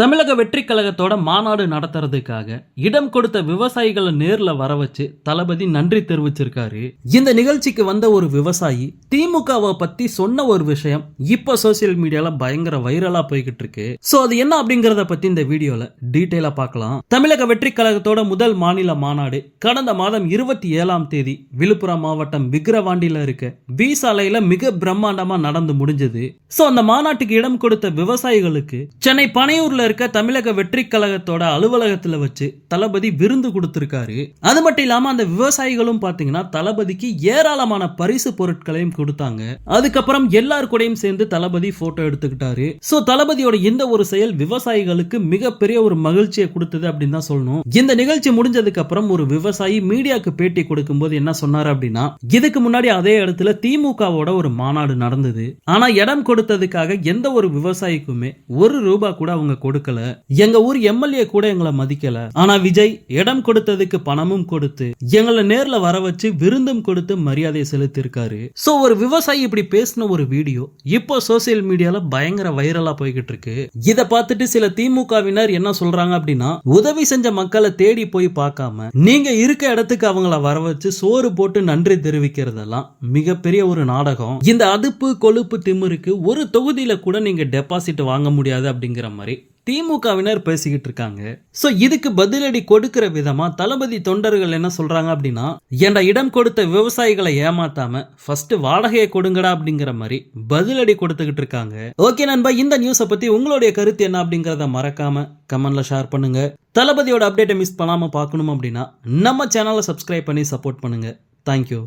தமிழக வெற்றி கழகத்தோட மாநாடு நடத்துறதுக்காக இடம் கொடுத்த விவசாயிகளை நேர்ல வர வச்சு தளபதி நன்றி தெரிவிச்சிருக்காரு. இந்த நிகழ்ச்சிக்கு வந்த ஒரு விவசாயி திமுகவை பத்தி சொன்ன ஒரு விஷயம் இப்ப சோசியல் மீடியால பயங்கர வைரலா போய்கிட்டு இருக்கு. சோ அது என்ன அப்படிங்கறத பத்தி இந்த வீடியோல டீட்டெயிலா பார்க்கலாம். தமிழக வெற்றி கழகத்தோட முதல் மாநில மாநாடு கடந்த மாதம் இருபத்தி ஏழாம் தேதி விழுப்புரம் மாவட்டம் விக்கிரவாண்டியில இருக்க. வி சாலையில மிக பிரம்மாண்டமா நடந்து முடிஞ்சது. சோ அந்த மாநாட்டுக்கு இடம் கொடுத்த விவசாயிகளுக்கு சென்னை பனையூர்ல இருக்க தமிழக வெற்றி கழகத்தோட அலுவலகத்துல வச்சு தளபதி விருந்து கொடுத்திருக்காரு. அது மட்டும் இல்லாம அந்த விவசாயிகளும் பாத்தீங்கன்னா தளபதிக்கு ஏராளமான பரிசு பொருட்களையும் கொடுத்தாங்க. அதுக்கப்புறம் எல்லார் கூடயும் சேர்ந்து தளபதி போட்டோ எடுத்துக்கிட்டாரு. சோ தளபதியோட இந்த ஒரு செயல் விவசாயிகளுக்கு மிகப்பெரிய ஒரு மகிழ்ச்சியை கொடுத்தது அப்படின்னு தான் சொல்லணும். இந்த நிகழ்ச்சி முடிஞ்சதுக்கு அப்புறம் ஒரு விவசாயி மீடியாக்கு பேட்டி கொடுக்கும்போது என்ன சொன்னார் அப்படின்னா இதுக்கு முன்னாடி அதே இடத்துல திமுகவோட ஒரு மாநாடு நடந்தது. ஆனா இடம் கொடுத்ததுக்காக எந்த ஒரு விவசாயிக்குமே ஒரு ரூபா கூட அவங்க கொடுக்க கொடுக்கல. எங்க ஊர் எம்எல்ஏ கூட எங்களை மதிக்கல. ஆனா விஜய் இடம் கொடுத்ததுக்கு பணமும் கொடுத்து எங்களை நேர்ல வர வச்சு விருந்தும் கொடுத்து மரியாதை செலுத்திருக்காரு சோ ஒரு விவசாயி இப்படி பேசின ஒரு வீடியோ இப்போ சோசியல் மீடியால பயங்கர வைரலா போய்கிட்டு இருக்கு. இத பார்த்துட்டு சில திமுகவினர் என்ன சொல்றாங்க அப்படின்னா உதவி செஞ்ச மக்களை தேடி போய் பார்க்காம நீங்க இருக்க இடத்துக்கு அவங்கள வர வச்சு சோறு போட்டு நன்றி தெரிவிக்கிறதெல்லாம் மிகப்பெரிய ஒரு நாடகம். இந்த அதுப்பு கொழுப்பு திமிருக்கு ஒரு தொகுதியில கூட நீங்க டெபாசிட் வாங்க முடியாது அப்படிங்கிற மாதிரி. திமுகவினர் பேசிக்கிட்டு இருக்காங்க ஸோ இதுக்கு பதிலடி கொடுக்கிற விதமா தளபதி தொண்டர்கள் என்ன சொல்றாங்க அப்படின்னா ஏன்டா இடம் கொடுத்த விவசாயிகளை ஏமாத்தாம ஃபர்ஸ்ட் வாடகையை கொடுங்கடா அப்படிங்கிற மாதிரி பதிலடி கொடுத்துக்கிட்டு இருக்காங்க ஓகே நண்பா இந்த நியூஸை பத்தி உங்களுடைய கருத்து என்ன அப்படிங்கிறத மறக்காம கமெண்ட்ல ஷேர் பண்ணுங்க. தளபதியோட அப்டேட்டை மிஸ் பண்ணாம பார்க்கணும் அப்படின்னா நம்ம சேனலை சப்ஸ்கிரைப் பண்ணி சப்போர்ட் பண்ணுங்க. தேங்க்யூ